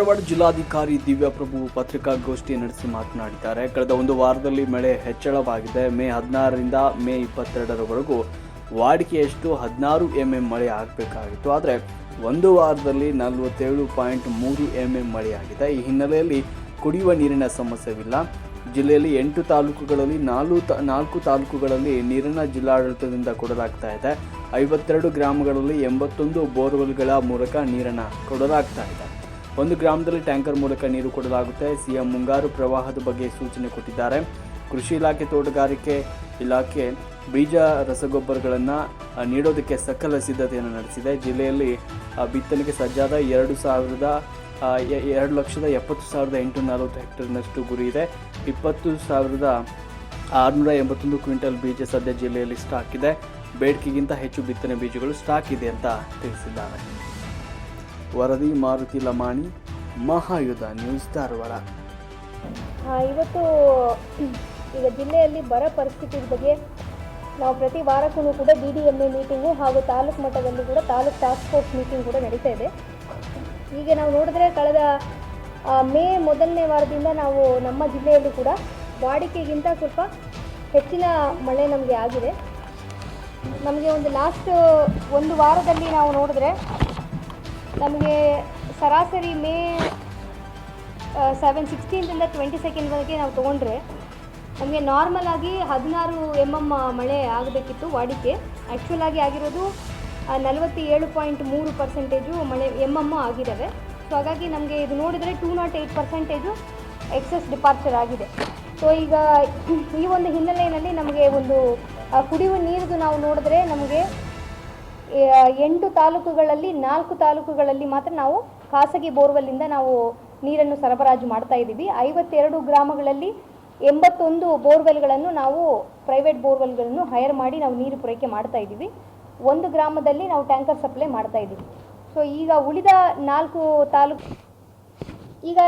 ಧಾರವಾಡ ಜಿಲ್ಲಾಧಿಕಾರಿ ದಿವ್ಯಪ್ರಭು ಪತ್ರಿಕಾಗೋಷ್ಠಿ ನಡೆಸಿ ಮಾತನಾಡಿದ್ದಾರೆ. ಕಳೆದ ಒಂದು ವಾರದಲ್ಲಿ ಮಳೆ ಹೆಚ್ಚಳವಾಗಿದೆ. ಮೇ ಹದಿನಾರರಿಂದ ಮೇ ಇಪ್ಪತ್ತೆರಡರವರೆಗೂ ವಾಡಿಕೆಯಷ್ಟು ಹದಿನಾರು ಎಂಎಂ ಮಳೆ ಆಗಬೇಕಾಗಿತ್ತು. ಆದರೆ ಒಂದು ವಾರದಲ್ಲಿ ನಲವತ್ತೇಳು ಪಾಯಿಂಟ್ ಮೂರು ಎಂ ಎಂ ಮಳೆಯಾಗಿದೆ. ಈ ಹಿನ್ನೆಲೆಯಲ್ಲಿ ಕುಡಿಯುವ ನೀರಿನ ಸಮಸ್ಯೆವಿಲ್ಲ. ಜಿಲ್ಲೆಯಲ್ಲಿ ಎಂಟು ತಾಲೂಕುಗಳಲ್ಲಿ ನಾಲ್ಕು ನಾಲ್ಕು ತಾಲೂಕುಗಳಲ್ಲಿ ನೀರಿನ ಜಿಲ್ಲಾಡಳಿತದಿಂದ ಕೊಡಲಾಗ್ತಾ ಇದೆ. ಐವತ್ತೆರಡು ಗ್ರಾಮಗಳಲ್ಲಿ ಎಂಬತ್ತೊಂದು ಬೋರ್ವೆಲ್ಗಳ ಮೂಲಕ ನೀರನ್ನು ಕೊಡಲಾಗ್ತಾ ಇದೆ. ಒಂದು ಗ್ರಾಮದಲ್ಲಿ ಟ್ಯಾಂಕರ್ ಮೂಲಕ ನೀರು ಕೊಡಲಾಗುತ್ತೆ. ಸಿಎಂ ಮುಂಗಾರು ಪ್ರವಾಹದ ಬಗ್ಗೆ ಸೂಚನೆ ಕೊಟ್ಟಿದ್ದಾರೆ. ಕೃಷಿ ಇಲಾಖೆ ತೋಟಗಾರಿಕೆ ಇಲಾಖೆ ಬೀಜ ರಸಗೊಬ್ಬರಗಳನ್ನು ನೀಡೋದಕ್ಕೆ ಸಕಲ ಸಿದ್ಧತೆಯನ್ನು ನಡೆಸಿದೆ. ಜಿಲ್ಲೆಯಲ್ಲಿ ಬಿತ್ತನೆಗೆ ಸಜ್ಜಾದ ಎರಡು ಸಾವಿರದ ಎರಡು ಲಕ್ಷದ ಎಪ್ಪತ್ತು ಸಾವಿರದ ಎಂಟುನೂರ ನಲವತ್ತು ಹೆಕ್ಟೇರ್ನಷ್ಟು ಗುರಿ ಇದೆ. ಇಪ್ಪತ್ತು ಸಾವಿರದ ಆರುನೂರ ಎಂಬತ್ತೊಂದು ಕ್ವಿಂಟಲ್ ಬೀಜ ಸದ್ಯ ಜಿಲ್ಲೆಯಲ್ಲಿ ಸ್ಟಾಕ್ ಇದೆ. ಬೇಡಿಕೆಗಿಂತ ಹೆಚ್ಚು ಬಿತ್ತನೆ ಬೀಜಗಳು ಸ್ಟಾಕ್ ಇದೆ ಅಂತ ತಿಳಿಸಿದ್ದಾರೆ. ವರದಿ ಮಾರುತಿ ಲಮಾಣಿ, ಮಹಾಯುಧ ನ್ಯೂಸ್ ಧಾರವಾಡ. ಇವತ್ತು, ಈಗ ಜಿಲ್ಲೆಯಲ್ಲಿ ಬರ ಪರಿಸ್ಥಿತಿ ಬಗ್ಗೆ ನಾವು ಪ್ರತಿ ವಾರಕ್ಕೂ ಕೂಡ D D M A meeting ಹಾಗೂ ತಾಲೂಕು ಮಟ್ಟದಲ್ಲಿ ಕೂಡ ತಾಲೂಕು ಟಾಸ್ಕ್ ಫೋರ್ಸ್ ಮೀಟಿಂಗ್ ಕೂಡ ನಡೀತಾ ಇದೆ. ಈಗ ನಾವು ನೋಡಿದ್ರೆ ಕಳೆದ ಮೇ ಮೊದಲನೇ ವಾರದಿಂದ ನಾವು ನಮ್ಮ ಜಿಲ್ಲೆಯಲ್ಲಿ ಕೂಡ ವಾಡಿಕೆಗಿಂತ ಸ್ವಲ್ಪ ಹೆಚ್ಚಿನ ಮಳೆ ನಮಗೆ ಆಗಿದೆ. ನಮಗೆ ಒಂದು ಲಾಸ್ಟ್ ಒಂದು ವಾರದಲ್ಲಿ ನಾವು ನೋಡಿದ್ರೆ ನಮಗೆ ಸರಾಸರಿ ಮೇ ಸೆವೆನ್ ಸಿಕ್ಸ್ಟೀನ್ದಿಂದ ಟ್ವೆಂಟಿ ಸೆಕೆಂಡ್ವರೆಗೆ ನಾವು ತೊಗೊಂಡ್ರೆ ನಮಗೆ ನಾರ್ಮಲ್ ಆಗಿ ಹದಿನಾರು ಎಂ ಎಂ ಮಳೆ ಆಗಬೇಕಿತ್ತು ವಾಡಿಕೆ. ಆ್ಯಕ್ಚುಲಾಗಿ ಆಗಿರೋದು ನಲವತ್ತೇಳು ಪಾಯಿಂಟ್ ಮೂರು ಪರ್ಸೆಂಟೇಜು ಮಳೆ ಎಂ ಎಂ ಆಗಿದ್ದಾವೆ ಸೊ ಹಾಗಾಗಿ ನಮಗೆ ಇದು ನೋಡಿದರೆ two nought eight percentage excess departure ಆಗಿದೆ. ಸೊ ಈಗ ಈ ಒಂದು ಹಿನ್ನೆಲೆಯಲ್ಲಿ ನಮಗೆ ಒಂದು ಕುಡಿಯುವ ನೀರಿದು ನಾವು ನೋಡಿದ್ರೆ ನಮಗೆ ಎಂಟು ತಾಲೂಕುಗಳಲ್ಲಿ, ನಾಲ್ಕು ತಾಲೂಕುಗಳಲ್ಲಿ ಮಾತ್ರ ನಾವು ಖಾಸಗಿ ಬೋರ್ವೆಲ್ಲಿಂದ ನಾವು ನೀರನ್ನು ಸರಬರಾಜು ಮಾಡ್ತಾ ಇದ್ದೀವಿ. ಐವತ್ತೆರಡು ಗ್ರಾಮಗಳಲ್ಲಿ ಎಂಬತ್ತೊಂದು ಬೋರ್ವೆಲ್ಗಳನ್ನು ನಾವು ಪ್ರೈವೇಟ್ ಬೋರ್ವೆಲ್ಗಳನ್ನು ಹೈರ್ ಮಾಡಿ ನಾವು ನೀರು ಪೂರೈಕೆ ಮಾಡ್ತಾ ಇದ್ದೀವಿ. ಒಂದು ಗ್ರಾಮದಲ್ಲಿ ನಾವು ಟ್ಯಾಂಕರ್ ಸಪ್ಲೈ ಮಾಡ್ತಾ ಇದ್ದೀವಿ. ಸೊ ಈಗ ಉಳಿದ ನಾಲ್ಕು ತಾಲೂಕು ಈಗ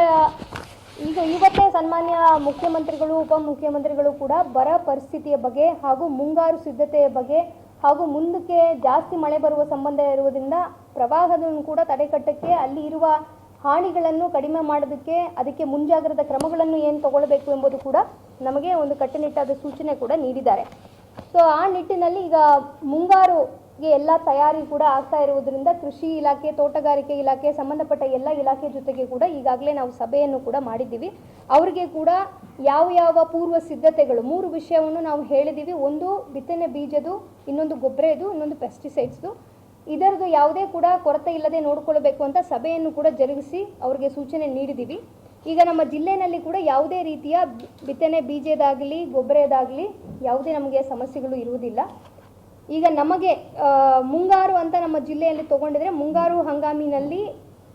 ಈಗ ಇವತ್ತೇ ಸನ್ಮಾನ್ಯ ಮುಖ್ಯಮಂತ್ರಿಗಳು, ಉಪಮುಖ್ಯಮಂತ್ರಿಗಳು ಕೂಡ ಬರ ಪರಿಸ್ಥಿತಿಯ ಬಗ್ಗೆ ಹಾಗೂ ಮುಂಗಾರು ಸಿದ್ಧತೆಯ ಬಗ್ಗೆ ಹಾಗೂ ಮುಂದಕ್ಕೆ ಜಾಸ್ತಿ ಮಳೆ ಬರುವ ಸಂಬಂಧ ಇರುವುದರಿಂದ ಪ್ರವಾಹವನ್ನು ಕೂಡ ತಡೆಗಟ್ಟಕ್ಕೆ ಅಲ್ಲಿ ಇರುವ ಹಾನಿಗಳನ್ನು ಕಡಿಮೆ ಮಾಡೋದಕ್ಕೆ ಅದಕ್ಕೆ ಮುಂಜಾಗ್ರತಾ ಕ್ರಮಗಳನ್ನು ಏನು ತಗೊಳ್ಬೇಕು ಎಂಬುದು ಕೂಡ ನಮಗೆ ಒಂದು ಕಟ್ಟುನಿಟ್ಟಾದ ಸೂಚನೆ ಕೂಡ ನೀಡಿದ್ದಾರೆ. ಸೊ ಆ ನಿಟ್ಟಿನಲ್ಲಿ ಈಗ ಮುಂಗಾರುಗೆ ಎಲ್ಲ ತಯಾರಿ ಕೂಡ ಆಗ್ತಾ ಇರುವುದರಿಂದ ಕೃಷಿ ಇಲಾಖೆ, ತೋಟಗಾರಿಕೆ ಇಲಾಖೆ, ಸಂಬಂಧಪಟ್ಟ ಎಲ್ಲ ಇಲಾಖೆ ಜೊತೆಗೆ ಕೂಡ ಈಗಾಗಲೇ ನಾವು ಸಭೆಯನ್ನು ಕೂಡ ಮಾಡಿದ್ದೀವಿ. ಅವರಿಗೆ ಕೂಡ ಯಾವ ಯಾವ ಪೂರ್ವ ಸಿದ್ಧತೆಗಳು, ಮೂರು ವಿಷಯವನ್ನು ನಾವು ಹೇಳಿದ್ದೀವಿ. ಒಂದು ಬಿತ್ತನೆ ಬೀಜದು ಇನ್ನೊಂದು ಗೊಬ್ಬರದು ಇನ್ನೊಂದು ಪೆಸ್ಟಿಸೈಡ್ಸ್ದು ಇದರದ್ದು ಯಾವುದೇ ಕೂಡ ಕೊರತೆ ಇಲ್ಲದೆ ನೋಡಿಕೊಳ್ಬೇಕು ಅಂತ ಸಭೆಯನ್ನು ಕೂಡ ಜರುಗಿಸಿ ಅವರಿಗೆ ಸೂಚನೆ ನೀಡಿದ್ದೀವಿ. ಈಗ ನಮ್ಮ ಜಿಲ್ಲೆಯಲ್ಲಿ ಕೂಡ ಯಾವುದೇ ರೀತಿಯ ಬಿತ್ತನೆ ಬೀಜದಾಗಲಿ ಗೊಬ್ಬರದಾಗಲಿ ಯಾವುದೇ ನಮಗೆ ಸಮಸ್ಯೆಗಳು ಇರುವುದಿಲ್ಲ. ಈಗ ನಮಗೆ ಮುಂಗಾರು ಅಂತ ನಮ್ಮ ಜಿಲ್ಲೆಯಲ್ಲಿ ತಗೊಂಡಿದ್ರೆ ಮುಂಗಾರು ಹಂಗಾಮಿನಲ್ಲಿ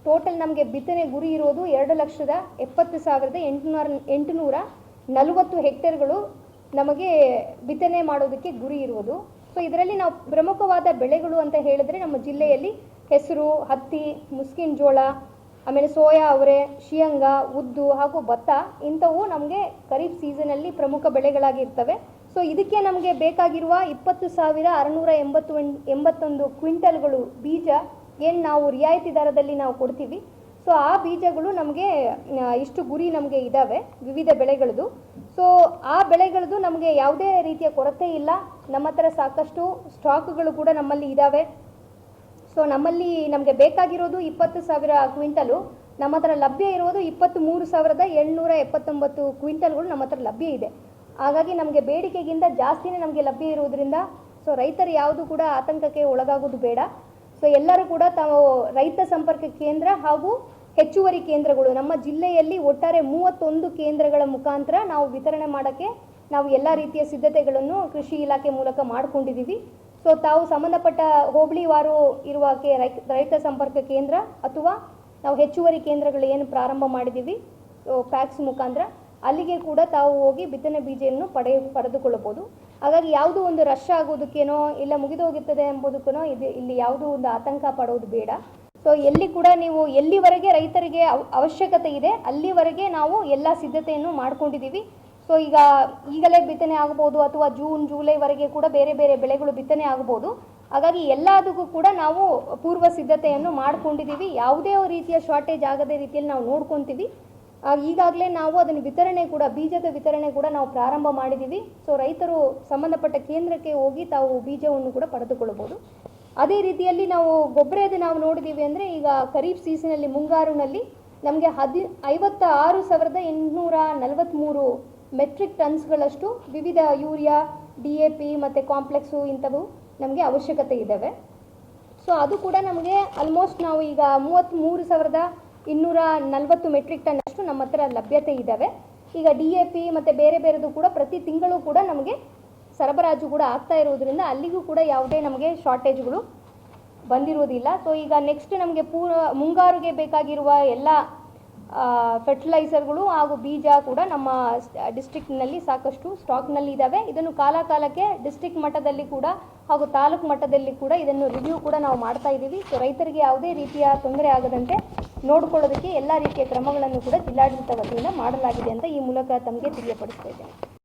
ಟೋಟಲ್ ನಮಗೆ ಬಿತ್ತನೆ ಗುರಿ ಇರೋದು ಎರಡು ಲಕ್ಷದ ಎಪ್ಪತ್ತು ಸಾವಿರದ ಎಂಟುನೂರ ಎಂಟುನೂರ ನಲವತ್ತು ಹೆಕ್ಟೇರ್ಗಳು ನಮಗೆ ಬಿತ್ತನೆ ಮಾಡೋದಕ್ಕೆ ಗುರಿ ಇರುವುದು ಸೊ ಇದರಲ್ಲಿ ನಾವು ಪ್ರಮುಖವಾದ ಬೆಳೆಗಳು ಅಂತ ಹೇಳಿದ್ರೆ ನಮ್ಮ ಜಿಲ್ಲೆಯಲ್ಲಿ ಹೆಸರು, ಹತ್ತಿ, ಮುಸ್ಕಿನ್ ಜೋಳ, ಆಮೇಲೆ ಸೋಯಾ ಅವರೆ, ಶಿಯಂಗ, ಉದ್ದು ಹಾಗೂ ಭತ್ತ ಇಂಥವು ನಮಗೆ ಖರೀಫ್ ಸೀಸನಲ್ಲಿ ಪ್ರಮುಖ ಬೆಳೆಗಳಾಗಿರ್ತವೆ. ಸೊ ಇದಕ್ಕೆ ನಮಗೆ ಬೇಕಾಗಿರುವ ಇಪ್ಪತ್ತು ಸಾವಿರ ಅರುನೂರ ಎಂಬತ್ತು ಎಂಬತ್ತೊಂದು ಕ್ವಿಂಟಲ್ಗಳು ಬೀಜ ಏನು ನಾವು ರಿಯಾಯಿತಿ ದರದಲ್ಲಿ ನಾವು ಕೊಡ್ತೀವಿ. ಸೊ ಆ ಬೀಜಗಳು ನಮಗೆ ಇಷ್ಟು ಗುರಿ ನಮಗೆ ಇದ್ದಾವೆ ವಿವಿಧ ಬೆಳೆಗಳದು. ಸೊ ಆ ಬೆಳೆಗಳದು ನಮಗೆ ಯಾವುದೇ ರೀತಿಯ ಕೊರತೆ ಇಲ್ಲ. ನಮ್ಮ ಹತ್ರ ಸಾಕಷ್ಟು ಸ್ಟಾಕ್ಗಳು ಕೂಡ ನಮ್ಮಲ್ಲಿ ಇದ್ದಾವೆ ಸೊ ನಮ್ಮಲ್ಲಿ ನಮಗೆ ಬೇಕಾಗಿರೋದು ಇಪ್ಪತ್ತು ಸಾವಿರ ಕ್ವಿಂಟಲು. ನಮ್ಮ ಹತ್ರ ಲಭ್ಯ ಇರೋದು ಇಪ್ಪತ್ತು ಮೂರು ಸಾವಿರದ ಏಳ್ನೂರ ಎಪ್ಪತ್ತೊಂಬತ್ತು ಕ್ವಿಂಟಲ್ಗಳು ನಮ್ಮ ಹತ್ರ ಲಭ್ಯ ಇದೆ. ಹಾಗಾಗಿ ನಮಗೆ ಬೇಡಿಕೆಗಿಂತ ಜಾಸ್ತಿನೇ ನಮಗೆ ಲಭ್ಯ ಇರುವುದರಿಂದ ಸೊ ರೈತರು ಯಾವುದು ಕೂಡ ಆತಂಕಕ್ಕೆ ಒಳಗಾಗೋದು ಬೇಡ. ಸೊ ಎಲ್ಲರೂ ಕೂಡ ತಾವು ರೈತ ಸಂಪರ್ಕ ಕೇಂದ್ರ ಹಾಗೂ ಹೆಚ್ಚುವರಿ ಕೇಂದ್ರಗಳು, ನಮ್ಮ ಜಿಲ್ಲೆಯಲ್ಲಿ ಒಟ್ಟಾರೆ ಮೂವತ್ತೊಂದು ಕೇಂದ್ರಗಳ ಮುಖಾಂತರ ನಾವು ವಿತರಣೆ ಮಾಡೋಕ್ಕೆ ನಾವು ಎಲ್ಲ ರೀತಿಯ ಸಿದ್ಧತೆಗಳನ್ನು ಕೃಷಿ ಇಲಾಖೆ ಮೂಲಕ ಮಾಡಿಕೊಂಡಿದ್ದೀವಿ. ಸೊ ತಾವು ಸಂಬಂಧಪಟ್ಟ ಹೋಬಳಿವಾರು ಇರುವ ಕೆ ರೈತ ಸಂಪರ್ಕ ಕೇಂದ್ರ ಅಥವಾ ನಾವು ಹೆಚ್ಚುವರಿ ಕೇಂದ್ರಗಳು ಏನು ಪ್ರಾರಂಭ ಮಾಡಿದ್ದೀವಿ. ಪ್ಯಾಕ್ಸ್ ಮುಖಾಂತರ. ಅಲ್ಲಿಗೆ ಕೂಡ ತಾವು ಹೋಗಿ ಬಿತ್ತನೆ ಬೀಜವನ್ನು ಪಡೆ, ಪಡೆದುಕೊಳ್ಳಬಹುದು. ಹಾಗಾಗಿ ಯಾವುದು ಒಂದು ರಶ್ ಆಗೋದಕ್ಕೇನೋ ಇಲ್ಲ ಮುಗಿದೋಗಿರ್ತದೆ ಎಂಬುದಕ್ಕೇನೋ ಇದು ಇಲ್ಲಿ ಯಾವುದೋ ಒಂದು ಆತಂಕ ಪಡೋದು ಬೇಡ. ಸೊ ಎಲ್ಲಿ ಕೂಡ ನೀವು ಎಲ್ಲಿವರೆಗೆ ರೈತರಿಗೆ ಅವ- ಅವಶ್ಯಕತೆ ಇದೆ, ಅಲ್ಲಿವರೆಗೆ ನಾವು ಎಲ್ಲ ಸಿದ್ಧತೆಯನ್ನು ಮಾಡ್ಕೊಂಡಿದ್ದೀವಿ. ಸೊ ಈಗ ಈಗಲೇ ಬಿತ್ತನೆ ಆಗ್ಬೋದು ಅಥವಾ ಜೂನ್, ಜುಲೈವರೆಗೆ ಕೂಡ ಬೇರೆ ಬೇರೆ ಬೆಳೆಗಳು ಬಿತ್ತನೆ ಆಗ್ಬೋದು. ಹಾಗಾಗಿ ಎಲ್ಲದಕ್ಕೂ ಕೂಡ ನಾವು ಪೂರ್ವ ಸಿದ್ಧತೆಯನ್ನು ಮಾಡ್ಕೊಂಡಿದ್ದೀವಿ. ಯಾವುದೇ ರೀತಿಯ ಶಾರ್ಟೇಜ್ ಆಗದೇ ರೀತಿಯಲ್ಲಿ ನಾವು ನೋಡ್ಕೊತೀವಿ. ಈಗಾಗಲೇ ನಾವು ಅದನ್ನು ವಿತರಣೆ ಕೂಡ, ಬೀಜದ ವಿತರಣೆ ಕೂಡ ನಾವು ಪ್ರಾರಂಭ ಮಾಡಿದ್ದೀವಿ. ಸೊ ರೈತರು ಸಂಬಂಧಪಟ್ಟ ಕೇಂದ್ರಕ್ಕೆ ಹೋಗಿ ತಾವು ಬೀಜವನ್ನು ಕೂಡ ಪಡೆದುಕೊಳ್ಳಬಹುದು. ಅದೇ ರೀತಿಯಲ್ಲಿ ನಾವು ಗೊಬ್ಬರದ ನಾವು ನೋಡಿದ್ದೀವಿ ಅಂದರೆ ಈಗ ಖರೀಫ್ ಸೀಸನಲ್ಲಿ ಮುಂಗಾರುನಲ್ಲಿ ನಮಗೆ ಹದಿ ಐವತ್ತ ಆರು ಸಾವಿರದ ಎಂಟುನೂರ ನಲವತ್ತ್ಮೂರು ಮೆಟ್ರಿಕ್ ಟನ್ಸ್ಗಳಷ್ಟು ವಿವಿಧ ಯೂರಿಯಾ, ಡಿ ಎ ಪಿ ಮತ್ತು ಕಾಂಪ್ಲೆಕ್ಸು ಇಂಥವು ನಮಗೆ ಅವಶ್ಯಕತೆ ಇದ್ದಾವೆ. ಸೊ ಅದು ಕೂಡ ನಮಗೆ ಆಲ್ಮೋಸ್ಟ್ ನಾವು ಈಗ ಮೂವತ್ತ್ಮೂರು ಸಾವಿರದ ಇನ್ನೂರ ನಲವತ್ತು ಮೆಟ್ರಿಕ್ ಟನ್ ಅಷ್ಟು ನಮ್ಮ ಹತ್ರ ಲಭ್ಯತೆ ಇದ್ದಾವೆ ಈಗ ಡಿ ಎ ಪಿ ಮತ್ತು ಬೇರೆ ಬೇರೆದು ಕೂಡ ಪ್ರತಿ ತಿಂಗಳು ಕೂಡ ನಮಗೆ ಸರಬರಾಜು ಕೂಡ ಆಗ್ತಾ ಇರೋದ್ರಿಂದ ಅಲ್ಲಿಗೂ ಕೂಡ ಯಾವುದೇ ನಮಗೆ ಶಾರ್ಟೇಜ್ಗಳು ಬಂದಿರುವುದಿಲ್ಲ ಸೊ ಈಗ ನೆಕ್ಸ್ಟ್ ನಮಗೆ ಪೂರ ಮುಂಗಾರಿಗೆ ಬೇಕಾಗಿರುವ ಎಲ್ಲ ಫರ್ಟಿಲೈಸರ್ಗಳು ಹಾಗೂ ಬೀಜ ಕೂಡ ನಮ್ಮ ಡಿಸ್ಟ್ರಿಕ್ಟ್ನಲ್ಲಿ ಸಾಕಷ್ಟು ಸ್ಟಾಕ್ನಲ್ಲಿ ಇದ್ದಾವೆ ಇದನ್ನು ಕಾಲ ಕಾಲಕ್ಕೆ ಡಿಸ್ಟ್ರಿಕ್ಟ್ ಮಟ್ಟದಲ್ಲಿ ಕೂಡ ಹಾಗೂ ತಾಲೂಕು ಮಟ್ಟದಲ್ಲಿ ಕೂಡ ಇದನ್ನು ರಿವ್ಯೂ ಕೂಡ ನಾವು ಮಾಡ್ತಾ ಇದ್ದೀವಿ ಸೊ ರೈತರಿಗೆ ಯಾವುದೇ ರೀತಿಯ ತೊಂದರೆ ಆಗದಂತೆ ನೋಡಿಕೊಳ್ಳೋದಕ್ಕೆ ಎಲ್ಲ ರೀತಿಯ ಕ್ರಮಗಳನ್ನು ಕೂಡ ಜಿಲ್ಲಾಡಳಿತ ವತಿಯಿಂದ ಮಾಡಲಾಗಿದೆ ಅಂತ ಈ ಮೂಲಕ ತಮಗೆ ತಿಳಿಯಪಡಿಸ್ತಾ ಇದ್ದೇನೆ.